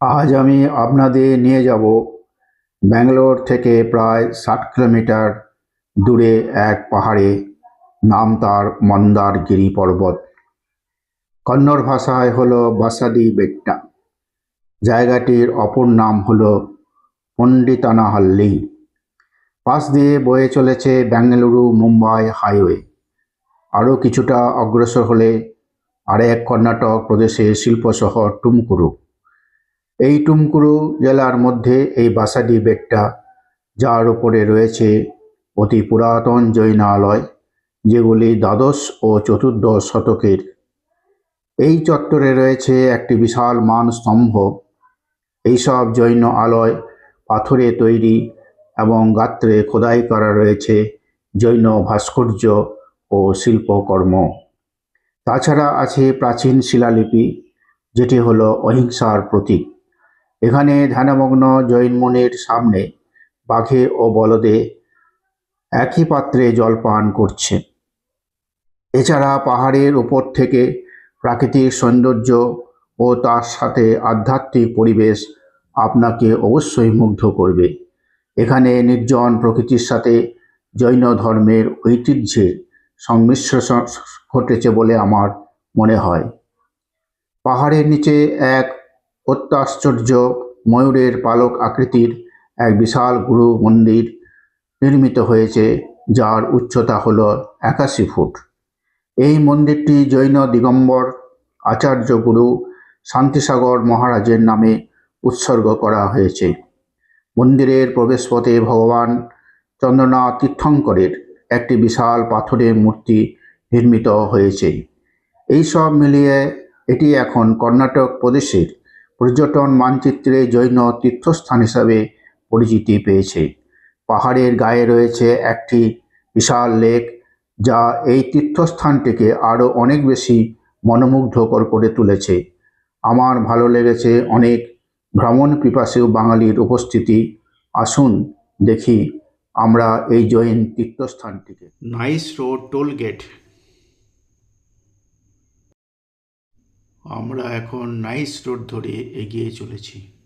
আজ আমি আপনাদের নিয়ে যাব ব্যাঙ্গালোর থেকে প্রায় ষাট কিলোমিটার দূরে এক পাহাড়ে, নাম তার মন্দারগিরি পর্বত। কন্নড় ভাষায় হলো বাসাদি বেট্টা। জায়গাটির অপর নাম হলো পণ্ডিতানাহাল্লি। পাশ দিয়ে বয়ে চলেছে বেঙ্গালুরু মুম্বাই হাইওয়ে। আরও কিছুটা অগ্রসর হলে আরেক কর্ণাটক প্রদেশের শিল্প শহর টুমকুরু। এই টুমকুরু জেলার মধ্যে এই বাসাডি বেটটা, যার উপরে রয়েছে অতি পুরাতন জৈনালয়, যেগুলি দ্বাদশ ও চতুর্দশ শতকের। এই চত্বরে রয়েছে একটি বিশাল মান স্তম্ভ। এইসব জৈন আলয় পাথরে তৈরি এবং গাত্রে খোদাই করা রয়েছে জৈন ভাস্কর্য ও শিল্পকর্ম। তাছাড়া আছে প্রাচীন শিলালিপি, যেটি হলো অহিংসার প্রতীক। এখানে ধ্যানমগ্ন জৈন মুনির সামনে বাঘে ও বলদে একই পাত্রে জল পান করছে। এছাড়া পাহাড়ের ওপর থেকে প্রাকৃতিক সৌন্দর্য ও তার সাথে আধ্যাত্মিক পরিবেশ আপনাকে অবশ্যই মুগ্ধ করবে। এখানে নির্জন প্রকৃতির সাথে জৈন ধর্মের ঐতিহ্যের সংমিশ্রণ ঘটেছে বলে আমার মনে হয়। পাহাড়ের নিচে এক অত্যাশ্চর্য ময়ূরের পালক আকৃতির এক বিশাল গুরু মন্দির নির্মিত হয়েছে, যার উচ্চতা হল একাশি ফুট। এই মন্দিরটি জৈন দিগম্বর আচার্য গুরু শান্তিসাগর মহারাজের নামে উৎসর্গ করা হয়েছে। মন্দিরের প্রবেশপথে ভগবান চন্দ্রনাথ তীর্থঙ্করের একটি বিশাল পাথরের মূর্তি নির্মিত হয়েছে। এই সব মিলিয়ে এটি এখন কর্ণাটক প্রদেশের পর্যটন মানচিত্রে জৈন তীর্থস্থান হিসাবে পরিচিতি পেয়েছে। পাহাড়ের গায়ে রয়েছে একটি বিশাল লেক, যা এই তীর্থস্থানটিকে আরও অনেক বেশি মনোমুগ্ধকর করে তুলেছে। আমার ভালো লেগেছে অনেক ভ্রমণ পিপাসু বাঙালির উপস্থিতি। আসুন দেখি আমরা এই Jain তীর্থস্থানটিকে। NICE road, toll gate. আমরা এখন নাইস রোড ধরে এগিয়ে চলেছি।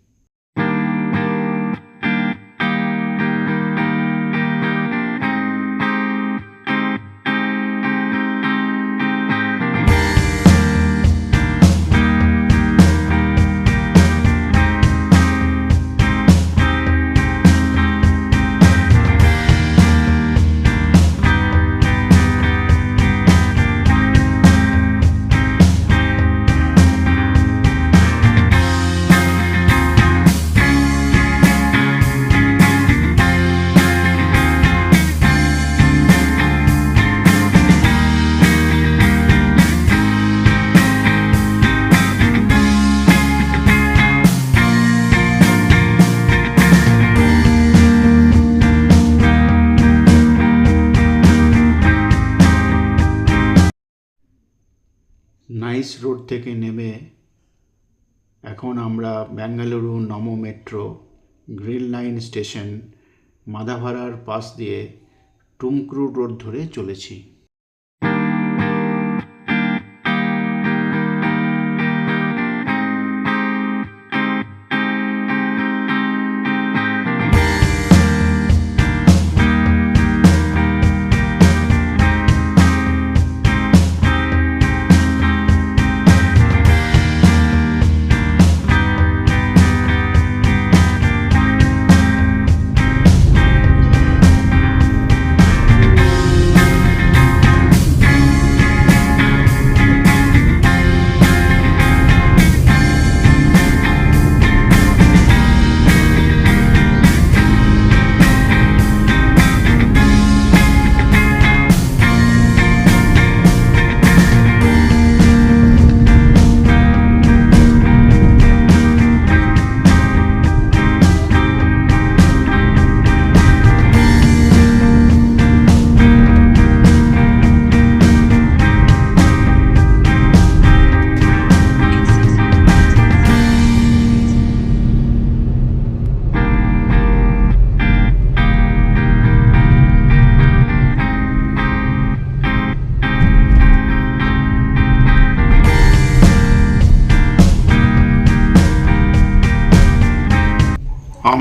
নাইস রোড থেকে নেমে এখন আমরা Bengaluru Namma metro green line station Madavara পাশ দিয়ে টুমক্রু রোড ধরে চলেছি।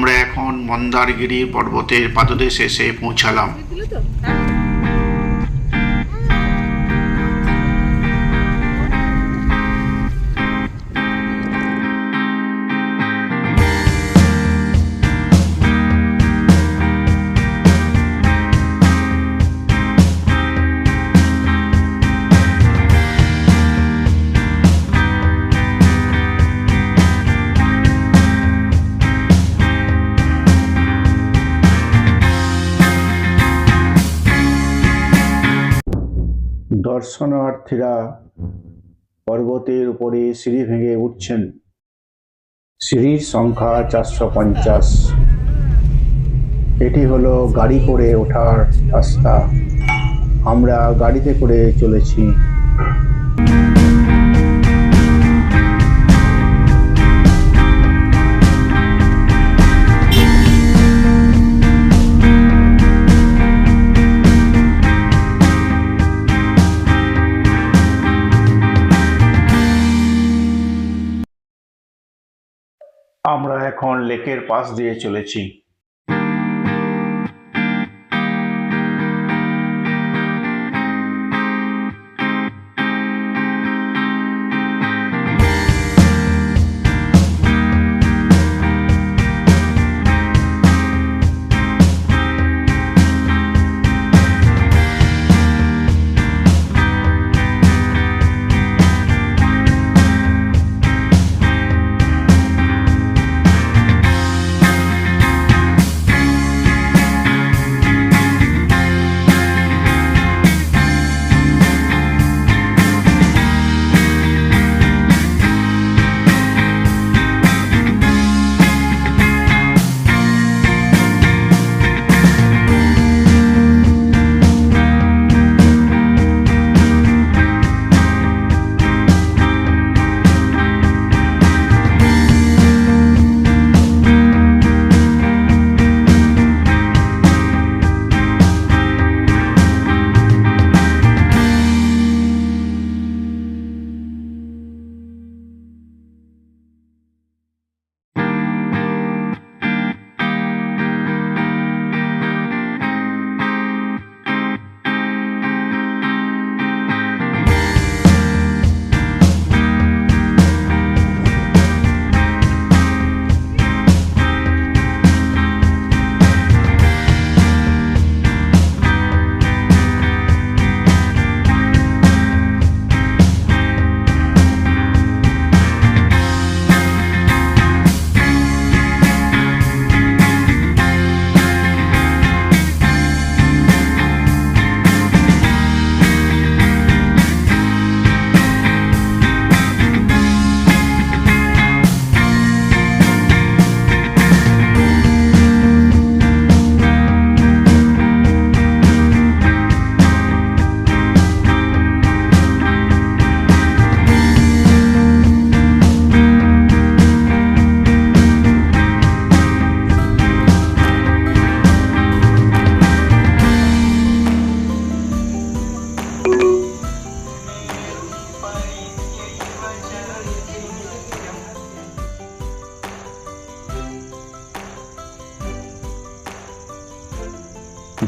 আমরা এখন মন্দারগিরি পর্বতের পাদদেশে এসে পৌঁছালাম। দর্শনার্থীরা পর্বতের উপরে সিঁড়ি ভেঙে উঠছেন। সিঁড়ির সংখ্যা চারশো পঞ্চাশ। এটি হলো গাড়ি করে ওঠার রাস্তা। আমরা গাড়িতে করে চলেছি। আমরা এখন লেকের পাশ দিয়ে চলেছি।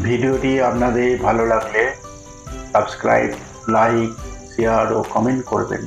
ভিডিওটি আপনাদের ভালো লাগলে সাবস্ক্রাইব লাইক শেয়ার ও কমেন্ট করবেন।